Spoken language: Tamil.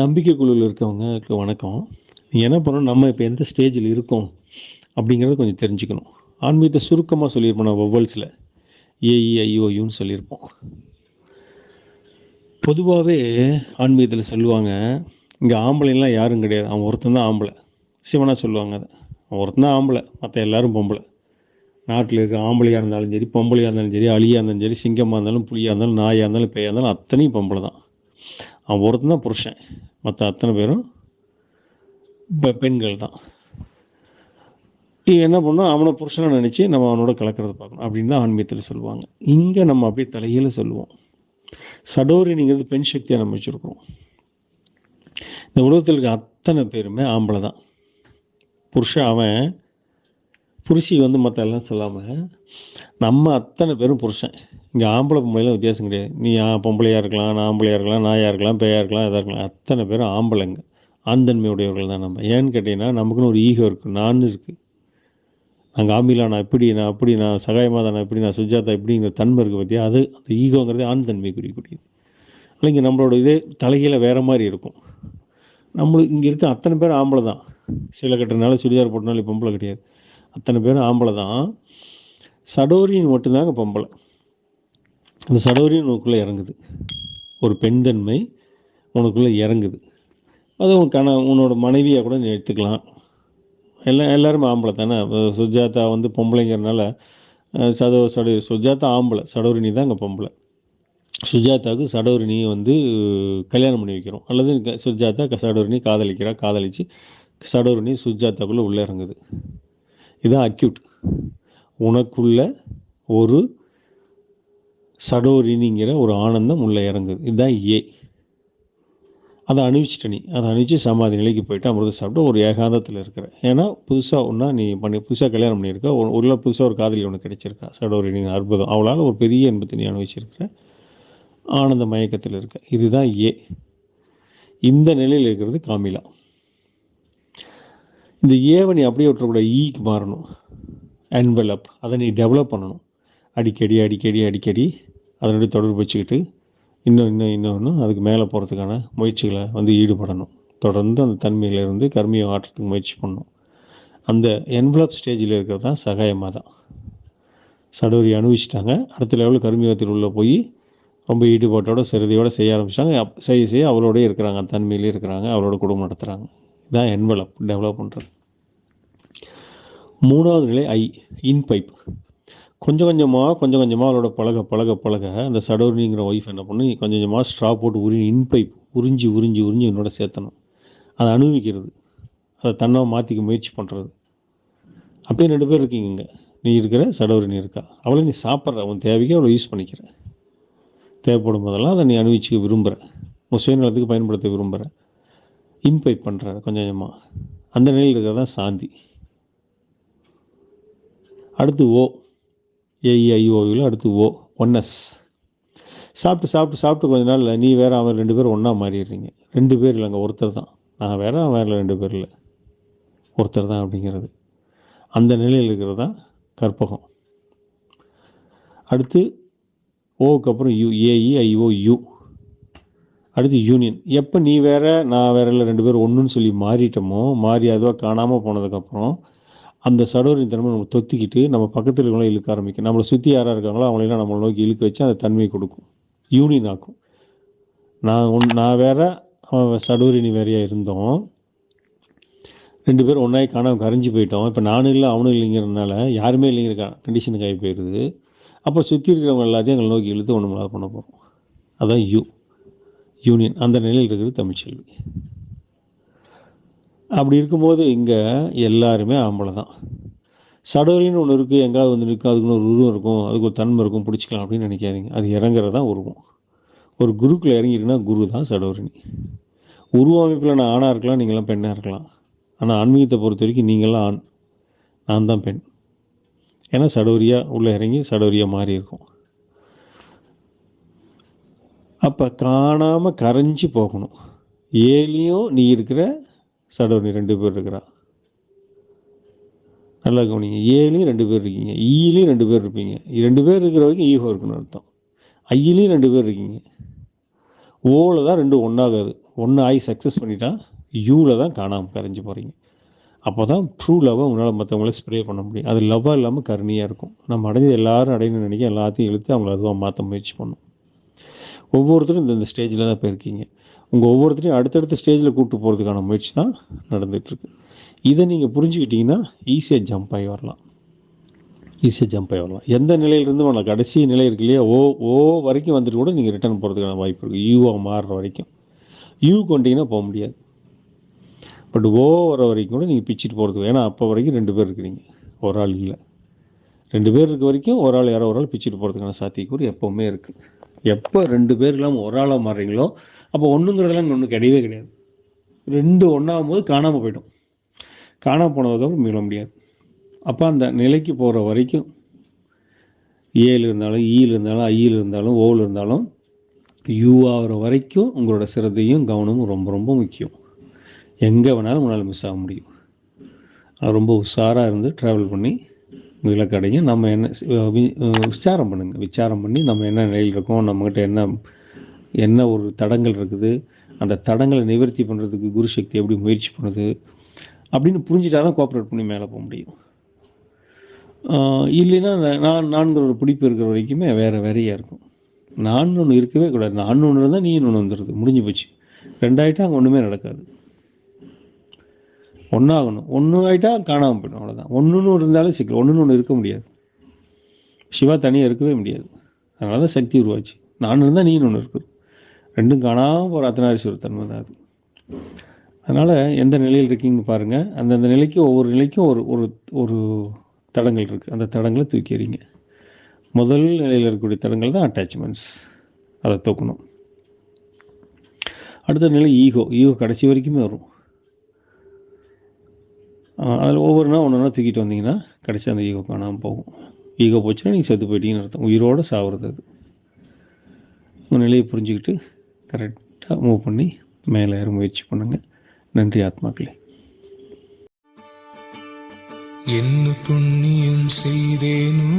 நம்பிக்கை குழுவில் இருக்கவங்களுக்கு வணக்கம். நீங்கள் என்ன பண்ணணும்? நம்ம இப்போ எந்த ஸ்டேஜில் இருக்கோம்? அப்படிங்கிறத கொஞ்சம் தெரிஞ்சுக்கணும். ஆன்மீகத்தை சுருக்கமாக சொல்லியிருப்போம் நான் வவ்வல்ஸில் ஏஇஐஓயுன்னு சொல்லியிருப்போம். பொதுவாகவே ஆன்மீகத்தில் சொல்லுவாங்க இங்கே ஆம்பளைலாம் யாரும் கிடையாது. அவன் ஒருத்தன் தான் ஆம்பளை. சிவனாக சொல்லுவாங்க அதை. அவன் ஒருத்தன் தான் ஆம்பளை. மற்ற எல்லாரும் பொம்பளை. நாட்டில் இருக்க ஆம்பளையாக இருந்தாலும் சரி பொம்பளையாக இருந்தாலும் சரி அழியாக இருந்தாலும் சரி சிங்கமாக இருந்தாலும் புலியாக இருந்தாலும் நாயாக இருந்தாலும் பேயாக இருந்தாலும் அத்தனையும் பொம்பளை தான். அவன் ஒருத்தன் தான் புருஷன். மற்ற அத்தனை பேரும் பெண்கள் தான். இவன் என்ன பண்ணோம்? அவனை புருஷனை நினச்சி நம்ம அவனோட கலக்கிறத பார்க்கணும். அப்படின்னு தான் ஆன்மீகத்தில் சொல்லுவாங்க. இங்கே நம்ம அப்படியே தலையில் சொல்லுவோம். சடோரினிங்கிறது பெண் சக்தியை நம்ம வச்சுருக்கோம் இந்த உலகத்தில் இருக்க அத்தனை பேருமே ஆம்பளை தான். புருஷன் அவன் புருஷி வந்து மற்ற எல்லாம் சொல்லாமல் நம்ம அத்தனை பேரும் புருஷன். இங்கே ஆம்பளை பொம்பளைலாம் வித்தியாசம் கிடையாது. நீ ஆ- இருக்கலாம் நான் ஆம்பளையாக இருக்கலாம் நாயாக இருக்கலாம் பேயாக இருக்கலாம் எதாக இருக்கலாம். அத்தனை பேரும் ஆம்பளைங்க. ஆண் தன்மையுடையவர்கள் தான் நம்ம. ஏன்னு கேட்டிங்கன்னா நமக்குன்னு ஒரு ஈகோ இருக்குது நான் இருக்குது நாங்கள் ஆம்பிலா நான் இப்படி நான் அப்படி நான் சகாயமாதா நான் இப்படி நான் சுஜாதா இப்படிங்கிற தன்மை இருக்குது பார்த்தியா அது அந்த ஈகோங்கிறது ஆண் தன்மை குறிக்கூடியது இல்லைங்க நம்மளோட இதே தலைகீழ வேறு மாதிரி இருக்கும். நம்மளுக்கு இங்கே இருக்க அத்தனை பேர் ஆம்பளை தான். சில கட்டுறதுனால சுடிதார் போட்டனால பொம்பளை கிடையாது. அத்தனை பேரும் ஆம்பளை தான். சடோரியன் மட்டும்தாங்க பொம்பளை. அந்த சடோரியன் உனக்குள்ளே இறங்குது. ஒரு பெண் தன்மை உனக்குள்ளே இறங்குது. அது உன் கண உன்னோட மனைவியாக கூட நீ எடுத்துக்கலாம். எல்லாம் எல்லாருமே ஆம்பளை தானே. சுஜாதா வந்து பொம்பளைங்கிறனால சதோ சடோ சுஜாதா ஆம்பளை. சடோரினி தான் அங்கே பொம்பளை. சுஜாதாவுக்கு சடோரினியை வந்து கல்யாணம் பண்ணி வைக்கிறோம். அல்லது சுஜாதா சடோரிணி சடோரினி காதலிக்கிறா காதலிச்சு சடோரினி சுஜாதாக்குள்ளே உள்ளே இறங்குது. இதுதான் அக்யூட் உனக்குள்ள ஒரு சடோரினிங்கிற ஒரு ஆனந்தம் உள்ளே இறங்குது. இதுதான் ஏ அதை அணிவிச்சிட்ட நீ. அதை அணிவிச்சு சமாதி நிலைக்கு போயிட்டு அமிர்தம் சாப்பிட்டு ஒரு ஏகாந்தத்தில் இருக்கிற. ஏன்னா புதுசாக ஒன்றா நீ பண்ணி புதுசாக கல்யாணம் பண்ணியிருக்க. ஒரு உள்ள புதுசாக ஒரு காதலி உனக்கு கிடைச்சிருக்கா. சடோரினிங் அற்புதம். அவளால் ஒரு பெரிய இன்பத்தை நீ அனுபவிச்சிருக்கிற. ஆனந்த மயக்கத்தில் இருக்க. இதுதான் ஏ இந்த நிலையில் இருக்கிறது காமிலா. இந்த ஏவை நீ அப்படியே விட்டுறக்கூடாது. E ஈக்கு மாறணும். என்வெலப் அதை நீ டெவலப் பண்ணணும். அடிக்கடி அடிக்கடி அடிக்கடி அதனுடைய தொடர்பு வச்சுக்கிட்டு இன்னும் இன்னும் இன்னொன்று அதுக்கு மேலே போகிறதுக்கான முயற்சிகளை வந்து ஈடுபடணும். தொடர்ந்து அந்த தன்மையிலிருந்து கர்மியை ஆட்டுறதுக்கு முயற்சி பண்ணணும். அந்த என்வலப் ஸ்டேஜில் இருக்கிறது தான் சகாயமாக தான். சடோரி அனுபவிச்சிட்டாங்க. அடுத்த லெவலில் கர்மியத்தில் உள்ளே போய் ரொம்ப ஈடுபாட்டோட சிறுதியோட செய்ய ஆரம்பிச்சிட்டாங்க. செய்ய செய்ய அவளோடய இருக்கிறாங்க. அந்த தன்மையிலே இருக்கிறாங்க. அவளோட குடும்பம் நடத்துகிறாங்க இதுதான் என்வலப் டெவலப் பண்ணுறது மூணாவது நிலை ஐ இன் பைப் கொஞ்சம் கொஞ்சமாக கொஞ்சம் கொஞ்சமாக அவளோட பழக பழக பழக அந்த சடோரிங்கிற ஒய்ஃப் என்ன பண்ணி கொஞ்சம் கொஞ்சமாக ஸ்ட்ரா போட்டு உரி இன் பைப் உறிஞ்சி உறிஞ்சி உறிஞ்சி என்னோட சேர்த்தணும். அதை அனுபவிக்கிறது அதை தன்னாக மாற்றிக்க முயற்சி பண்ணுறது அப்படியே ரெண்டு பேர் இருக்கீங்க இங்கே. நீ இருக்கிற சடோரி நீ இருக்கா. அவளை நீ சாப்பிட்ற உன் தேவைக்கு அவளை யூஸ் பண்ணிக்கிற. தேவைப்படும் போதெல்லாம் அதை நீ அனுபவிச்சுக்க விரும்புகிற உன் சுயநலத்துக்கு பயன்படுத்த விரும்புகிற இம்பை பண்ணுறாரு கொஞ்சம் கொஞ்சமாக அந்த நிலையில் இருக்கிறது தான் சாந்தி. அடுத்து ஓ. ஏஇஐஓவில் அடுத்து ஓ. ஒன்னஸ் சாப்பிட்டு சாப்பிட்டு சாப்பிட்டு கொஞ்ச நாள் நீ வேறு அவன் ரெண்டு பேரும் ஒன்றா மாறிடுறீங்க. ரெண்டு பேர் இல்லைங்க ஒருத்தர் தான். நான் வேற அவன் வேற ரெண்டு பேர் இல்லை. ஒருத்தர் தான் அப்படிங்கிறது. அந்த நிலையில் இருக்கிறது தான் கற்பகம். அடுத்து ஓவுக்கு அப்புறம் யூ ஏஇஐஓ யூ அடுத்து யூனியன் எப்போ நீ வேற நான் வேற இல்லை ரெண்டு பேரும் ஒன்றுன்னு சொல்லி மாறிட்டோமோ மாறி அதுவாக காணாமல் போனதுக்கப்புறம் அந்த சடோரின் தன்மை நம்ம தொத்திக்கிட்டு நம்ம பக்கத்தில் இருக்கவங்கள இழுக்க ஆரம்பிக்கும். நம்மளை சுற்றி யாராக இருக்காங்களோ அவங்களெல்லாம் நம்மளை நோக்கி இழுக்க வச்சு அந்த தன்மை கொடுக்கும். யூனியன் ஆக்கும். நான் ஒன் நான் வேற அவன் சடோரினி வேறையாக இருந்தோம். ரெண்டு பேரும் ஒன்றாய் காணாமல் கரைஞ்சி போயிட்டோம். இப்போ நானும் இல்லை அவனும் இல்லைங்கிறதுனால யாருமே இல்லைங்கிற கண்டிஷனுக்கு ஆகி போயிடுது அப்போ சுற்றி இருக்கிறவங்க எல்லாத்தையும் எங்களை நோக்கி இழுத்து ஒன்று பண்ண போகிறோம் அதான் யூ யூனியன் அந்த நிலையில் இருக்குது தமிழ்ச்செல்வி அப்படி இருக்கும்போது இங்கே எல்லாருமே ஆம்பளை தான். சடோரின்னு ஒன்று இருக்குது எங்காவது வந்து நிற்கும் அதுக்குன்னு ஒரு உருவம் இருக்கும் அதுக்கு ஒரு தன்மை இருக்கும் பிடிச்சிக்கலாம் அப்படின்னு நினைக்காதீங்க. அது இறங்குறது தான் உருவம். ஒரு குருக்குள்ளே இறங்கிட்டுனா குரு தான் சடோரினி. உருவ அமைப்பில் நான் ஆணாக இருக்கலாம் நீங்களாம் பெண்ணாக இருக்கலாம். ஆனால் ஆன்மீகத்தை பொறுத்த வரைக்கும் நீங்களாம் ஆண். நான் தான் பெண். ஏன்னா சடோரியாக உள்ளே இறங்கி சடோரியாக மாறி இருக்கும். அப்போ காணாமல் கரைஞ்சி போகணும். ஏலியும் நீ இருக்கிற சடோனி ரெண்டு பேர் இருக்கிறா. நல்லா கவனிங்க. ஏலையும் ரெண்டு பேர் இருக்கீங்க. ஈலையும் ரெண்டு பேர் இருப்பீங்க. ரெண்டு பேர் இருக்கிற வரைக்கும் ஈகோ இருக்குன்னு அர்த்தம். ஐயிலையும் ரெண்டு பேர் இருக்கீங்க. ஓவில் தான் ரெண்டு ஒன்றாகாது ஒன்று ஆகி சக்ஸஸ் பண்ணிட்டா யூவில் தான் காணாமல் கரைஞ்சி போகிறீங்க அப்போ தான் ட்ரூ லவ்வை உங்களால் மற்றவங்கள ஸ்ப்ரே பண்ண முடியும். அது லவ்வாக இல்லாமல் கருணியாக இருக்கும். நம்ம அடைஞ்சது எல்லாரும் அடையணும்னு நினைக்க எல்லாத்தையும் இழுத்து அவங்கள அதுவாக மாற்ற முயற்சி பண்ணும். ஒவ்வொருத்தரும் இந்த ஸ்டேஜில் தான் போயிருக்கீங்க. உங்கள் ஒவ்வொருத்தரையும் அடுத்தடுத்த ஸ்டேஜில் கூப்பிட்டு போகிறதுக்கான முயற்சி தான் நடந்துகிட்ருக்கு இதை நீங்கள் புரிஞ்சுக்கிட்டிங்கன்னா ஈஸியாக ஜம்ப் ஆகி வரலாம். ஈஸியாக ஜம்ப் ஆகி வரலாம். எந்த நிலையிலிருந்து வரலாம் கடைசி நிலை இருக்கு இல்லையா? ஓ ஓ வரைக்கும் வந்துட்டு கூட நீங்கள் ரிட்டர்ன் போகிறதுக்கான வாய்ப்பு இருக்குது யூவாக மாறுற வரைக்கும். யூ கொண்டிங்கன்னா போக முடியாது. பட் ஓ வர வரைக்கும் கூட நீங்கள் பிச்சுட்டு போகிறதுக்கு ஏன்னா அப்போ வரைக்கும் ரெண்டு பேர் இருக்கிறீங்க. ஒரு ஆள் இல்லை. ரெண்டு பேர் இருக்க வரைக்கும் ஒரு ஆள் யாரோ ஒரு ஆள் பிச்சுட்டு போகிறதுக்கான சாத்தியக்கூறு எப்போவுமே இருக்குது எப்போ ரெண்டு பேர் இல்லாமல் ஒரு ஆளாக மாறுறீங்களோ அப்போ ஒன்றுங்கிறதெல்லாம் இங்கே ஒன்றும் கிடையவே கிடையாது. ரெண்டு ஒன்றாகும் போது காணாமல் போயிடும். காணாமல் போனதுக்கப்புறம் மீள முடியாது. அப்போ அந்த நிலைக்கு போகிற வரைக்கும் ஏல் இருந்தாலும் e ஈயில் இருந்தாலும் ஐயில் இருந்தாலும் ஓவில் இருந்தாலும் யூ ஆகிற வரைக்கும் உங்களோட சிரத்தையும் கவனமும் ரொம்ப ரொம்ப முக்கியம். எங்கே வேணாலும் உங்களால் மிஸ் ஆக முடியும். ரொம்ப உஷாராக இருந்து ட்ராவல் பண்ணி விளக்கடைங்க நம்ம என்ன வி- விசாரம் பண்ணுங்கள் விசாரம் பண்ணி நம்ம என்ன நிலையில் இருக்கோம் நம்மக்கிட்ட என்ன என்ன ஒரு தடங்கள் இருக்குது அந்த தடங்களை நிவர்த்தி பண்ணுறதுக்கு குரு சக்தி எப்படி முயற்சி பண்ணுது அப்படின்னு புரிஞ்சுட்டா தான் கோஆப்ரேட் பண்ணி மேலே போக முடியும். இல்லைன்னா அந்த நான் நான்கிற ஒரு பிடிப்பு இருக்கிற வரைக்குமே வேறு வேறையாக இருக்கும். நான் ஒன்று இருக்கவே கூடாது. நான் ஒன்று இருந்தால் நீ ஒன்று வந்துடுது முடிஞ்சு போச்சு. ரெண்டாயிட்டா அங்கே ஒன்றுமே நடக்காது. ஒன்றாகணும் ஒன்று ஆகிட்டா காணாமல் போயிடும். அவ்வளோதான் ஒன்றுன்னு இருந்தாலும் சிக்கல். ஒன்றுன்னு ஒன்று இருக்க முடியாது. சிவா தனியாக இருக்கவே முடியாது. அதனால தான் சக்தி உருவாச்சு. நான் இருந்தால் நீ ஒன்று இருக்குது ரெண்டும் காணாமல் போகிற அத்தனாரீஸ்வரர் தன்மை தான் அது. அதனால் எந்த நிலையில் இருக்கீங்கன்னு பாருங்கள் அந்தந்த நிலைக்கு ஒவ்வொரு நிலைக்கும் ஒரு ஒரு ஒரு தடங்கள் இருக்குது அந்த தடங்களை தூக்கி எறிங்க. முதல் நிலையில் இருக்கக்கூடிய தடங்கள் தான் அட்டாச்மெண்ட்ஸ் அதை தூக்கணும். அடுத்த நிலை ஈகோ. ஈகோ கடைசி வரைக்குமே வரும். அதில் ஒவ்வொன்றா ஒன்று ஒன்றா தூக்கிட்டு வந்தீங்கன்னா கடைசி அந்த ஈகோ காணாமல் போகும். ஈகோ போச்சுன்னா நீங்கள் செத்து போயிட்டீங்கன்னு அர்த்தம். உயிரோடு சாவுறது அது. உங்கள் நிலையை புரிஞ்சுக்கிட்டு கரெக்டாக மூவ் பண்ணி மேலே ஏற முயற்சி பண்ணுங்கள் நன்றி ஆத்மாக்களே. என்ன புண்ணியம் செய்தேனோ